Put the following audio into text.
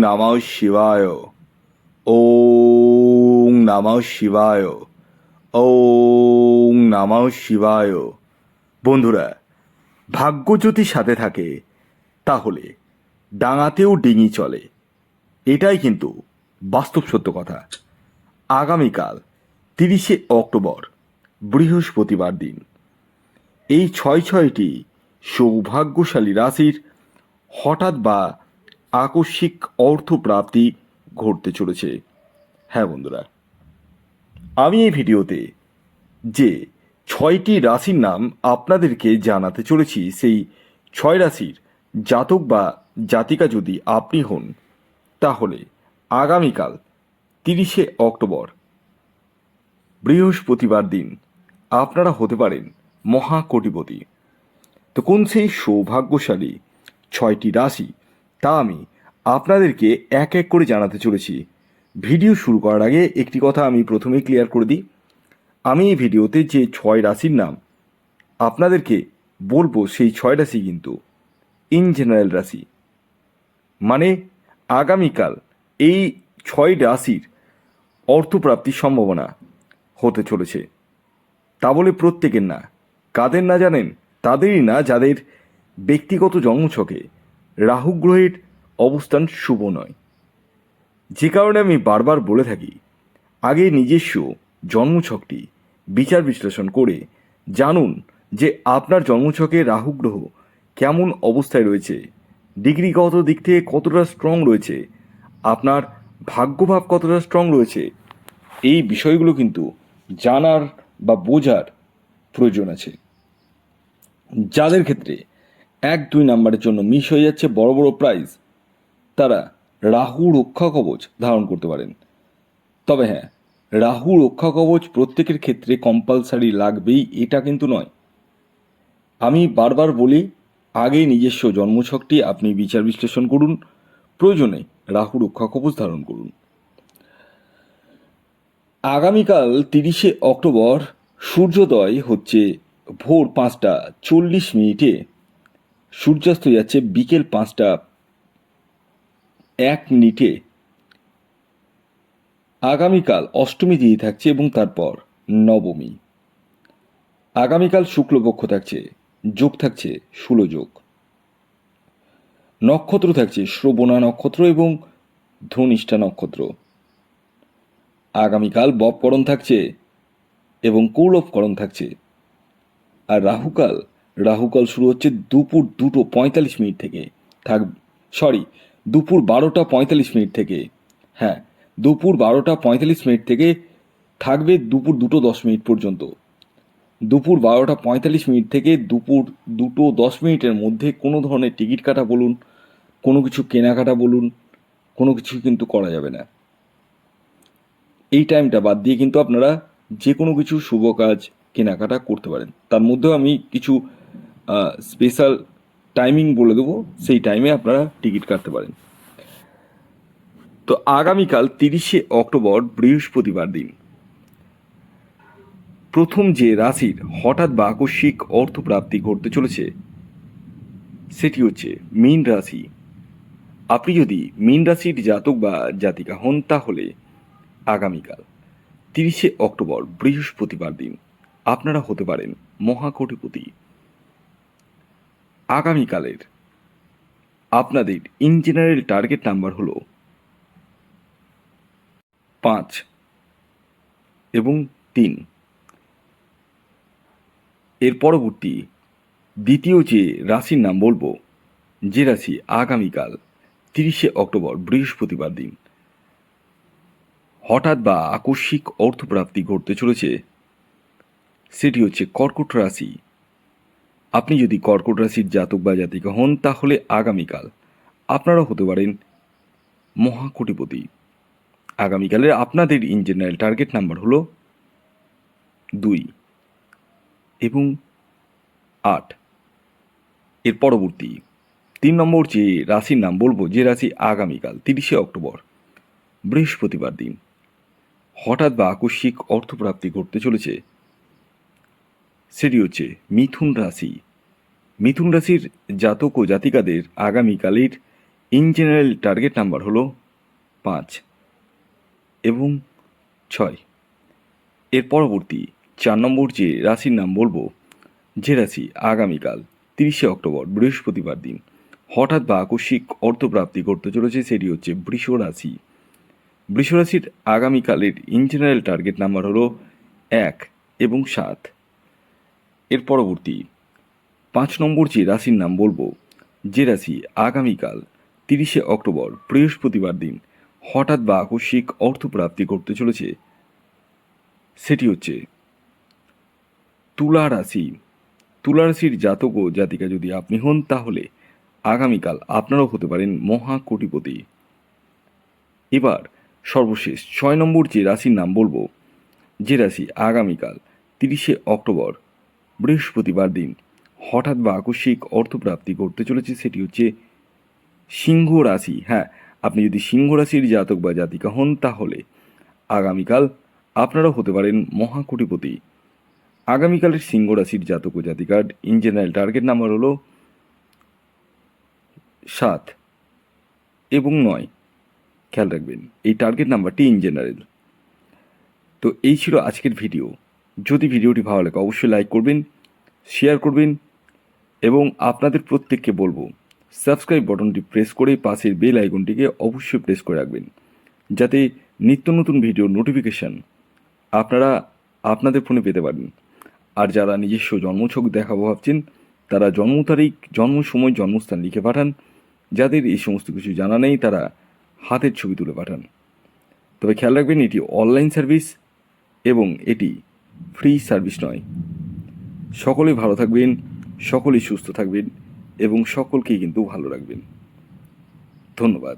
নমঃ শিবায়। ওং নমঃ শিবায়। ওং নমঃ শিবায়। বন্ধুরা, ভাগ্য যদি সাথে থাকে, তাহলে ডাঙাতেও ডিঙি চলে। এটাই কিন্তু বাস্তব সত্য কথা। আগামীকাল তিরিশে অক্টোবর, বৃহস্পতিবার দিন। এই ছয় ছয়টি সৌভাগ্যশালী রাশির হঠাৎ বা আকস্মিক অর্থপ্রাপ্তি ঘটতে চলেছে। হ্যাঁ বন্ধুরা, আমি এই ভিডিওতে যে ছয়টি রাশির নাম আপনাদেরকে জানাতে চলেছি, সেই ছয় রাশির জাতক বা জাতিকা যদি আপনি হন, তাহলে আগামীকাল তিরিশে অক্টোবর বৃহস্পতিবার দিন আপনারা হতে পারেন মহাকোটিপতি। তো কোন সেই সৌভাগ্যশালী ছয়টি রাশি তা আমি আপনাদেরকে এক এক করে জানাতে চলেছি। ভিডিও শুরু করার আগে একটি কথা আমি প্রথমে ক্লিয়ার করে দিই। আমি এই ভিডিওতে যে ছয় রাশির নাম, আপনাদেরকে বলব সেই ছয় রাশি কিন্তু ইন জেনারেল রাশি। মানে আগামীকাল এই ছয় রাশির অর্থপ্রাপ্তির সম্ভাবনা হতে চলেছে। তা বলে প্রত্যেকের না, কাদের না জানেন, তাদেরই না যাদের ব্যক্তিগত জন্মছকে রাহু গ্রহের অবস্থান শুভ নয়। যে কারণে আমি বারবার বলে থাকি, আগে নিজস্ব জন্মছকটি বিচার বিশ্লেষণ করে জানুন যে আপনার জন্মছকে রাহু গ্রহ কেমন অবস্থায় রয়েছে ডিগ্রিগত দিক থেকে কতটা স্ট্রং রয়েছে, আপনার ভাগ্যভাব কতটা স্ট্রং রয়েছে, এই বিষয়গুলো কিন্তু জানার বা বোঝার প্রয়োজন আছে। যাদের ক্ষেত্রে এক দুই নাম্বারের জন্য মিস হয়ে যাচ্ছে বড় বড় প্রাইজ তারা রাহু রক্ষা কবচ ধারণ করতে পারেন। তবে হ্যাঁ রাহু রক্ষা কবচ প্রত্যেকের ক্ষেত্রে কম্পালসারি লাগবেই, এটা কিন্তু নয়। আমি বারবার বলি আগে নিজস্ব জন্মছকটি আপনি বিচার বিশ্লেষণ করুন, প্রয়োজনে রাহু রক্ষা কবচ ধারণ করুন। আগামীকাল তিরিশে অক্টোবর সূর্যোদয় হচ্ছে ভোর পাঁচটা চল্লিশ মিনিটে। সূর্যাস্ত যাচ্ছে বিকেল পাঁচটা এক মিনিটে। আগামীকাল অষ্টমী তিথি থাকছে এবং তারপর নবমী। আগামীকাল শুক্লপক্ষ থাকছে, যোগ থাকছে ষোলো যোগ। নক্ষত্র থাকছে শ্রবণা নক্ষত্র এবং ধনিষ্ঠা নক্ষত্র। আগামীকাল বপকরণ থাকছে এবং কৌলভকরণ থাকছে। আর রাহুকাল রাহুকাল শুরু হচ্ছে দুপুর দুটো পঁয়তাল্লিশ মিনিট থেকে। থাক সরি দুপুর বারোটা পঁয়তাল্লিশ মিনিট থেকে। হ্যাঁ দুপুর বারোটা পঁয়তাল্লিশ মিনিট থেকে থাকবে দুপুর দুটো দশ মিনিট পর্যন্ত। দুপুর বারোটা পঁয়তাল্লিশ মিনিট থেকে দুপুর দুটো দশ মিনিটের মধ্যে কোনো ধরনের টিকিট কাটা বলুন, কোনো কিছু কেনাকাটা বলুন, কোনো কিছু কিন্তু করা যাবে না। এই টাইমটা বাদ দিয়ে কিন্তু আপনারা যে কোনো কিছু শুভ কাজ, কেনাকাটা করতে পারেন। তার মধ্যেও আমি কিছু স্পেশাল টাইমিং বলে দেবো, সেই টাইমে আপনারা টিকিট কাটতে পারেন। তো আগামীকাল তিরিশে অক্টোবর বৃহস্পতিবার দিন। প্রথম যে রাশির হঠাৎ বা আকস্মিক অর্থপ্রাপ্তি ঘটতে চলেছে, সেটি হচ্ছে মীন রাশি। আপনি যদি মীন রাশির জাতক বা জাতিকা হন, তাহলে আগামীকাল তিরিশে অক্টোবর বৃহস্পতিবার দিন আপনারা হতে পারেন মহাকোটিপতি। আগামীকালের আপনাদের ইন জেনারেল টার্গেট নাম্বার হলো পাঁচ এবং তিন। এর পরবর্তী দ্বিতীয় যে রাশির নাম বলব, যে রাশি আগামীকাল তিরিশে অক্টোবর বৃহস্পতিবার দিন, হঠাৎ বা আকস্মিক অর্থপ্রাপ্তি ঘটতে চলেছে, সেটি হচ্ছে কর্কট রাশি আপনি যদি কর্কট রাশির জাতক বা জাতিকা হন, তাহলে আগামীকাল আপনারা হতে পারেন মহাকোটিপতি। আগামীকালের আপনাদের ইন জেনারেল টার্গেট নাম্বার হলো দুই এবং আট। এর পরবর্তী তিন নম্বর যে রাশির নাম বলব, যে রাশি আগামীকাল, তিরিশে অক্টোবর, বৃহস্পতিবার দিন। হঠাৎ বা আকস্মিক অর্থপ্রাপ্তি ঘটতে চলেছে। সেটি হচ্ছে মিথুন রাশি। মিথুন রাশির জাতক ও জাতিকাদের আগামীকালের ইন জেনারেল টার্গেট নাম্বার হলো পাঁচ এবং ছয়। এর পরবর্তী চার নম্বর যে রাশির নাম বলব, যে রাশি আগামীকাল তিরিশে অক্টোবর বৃহস্পতিবার দিন হঠাৎ বা আকস্মিক অর্থপ্রাপ্তি করতে চলেছে সেটি হচ্ছে বৃষ রাশি। বৃষ রাশির আগামীকালের ইন জেনারেল টার্গেট নাম্বার হলো এক এবং সাত। এর পরবর্তী। পাঁচ নম্বর যে রাশির নাম বলব, যে রাশি আগামীকাল তিরিশে অক্টোবর বৃহস্পতিবার দিন হঠাৎ বা আকস্মিক অর্থপ্রাপ্তি করতে চলেছে, সেটি হচ্ছে তুলা রাশি। তুলা রাশির জাতক ও জাতিকা যদি আপনি হন, তাহলে আগামীকাল আপনারাও হতে পারেন মহা কোটিপতি এবার সর্বশেষ ছয় নম্বর যে রাশির নাম বলব, যে রাশি আগামীকাল তিরিশে অক্টোবর বৃহস্পতিবার দিন। হঠাৎ বা আকস্মিক অর্থপ্রাপ্তি করতে চলেছে সেটি হচ্ছে সিংহ রাশি। হ্যাঁ আপনি যদি সিংহ রাশির জাতক বা জাতিকা হন তাহলে আগামীকাল আপনারাও হতে পারেন মহাকোটিপতি। আগামীকালের সিংহ রাশির জাতক ও জাতিকার ইন জেনারেল টার্গেট নাম্বার হলো সাত এবং নয়। খেয়াল রাখবেন, এই টার্গেট নাম্বারটি ইন জেনারেল তো এই ছিল আজকের ভিডিও যদি ভিডিওটি ভালো লাগে অবশ্যই লাইক করবেন শেয়ার করবেন এবং আপনাদের প্রত্যেককে বলব সাবস্ক্রাইব বাটনটি প্রেস করে পাশের বেল আইকনটিকে অবশ্যই প্রেস করে রাখবেন, যাতে নিত্য নতুন ভিডিও নোটিফিকেশান আপনারা আপনাদের ফোনে পেতে পারেন। আর যারা নিজস্ব জন্মছক দেখাবো ভাবছেন, তারা জন্ম তারিখ, জন্ম সময়, জন্মস্থান লিখে পাঠান। যাদের এই সমস্ত কিছু জানা নেই, তারা হাতের ছবি তুলে পাঠান। তবে খেয়াল রাখবেন, এটি অনলাইন সার্ভিস এবং এটি ফ্রি সার্ভিস নয়। সকলেই ভালো থাকবেন, সকলেই সুস্থ থাকবেন এবং সকলকেই কিন্তু ভালো রাখবেন। ধন্যবাদ।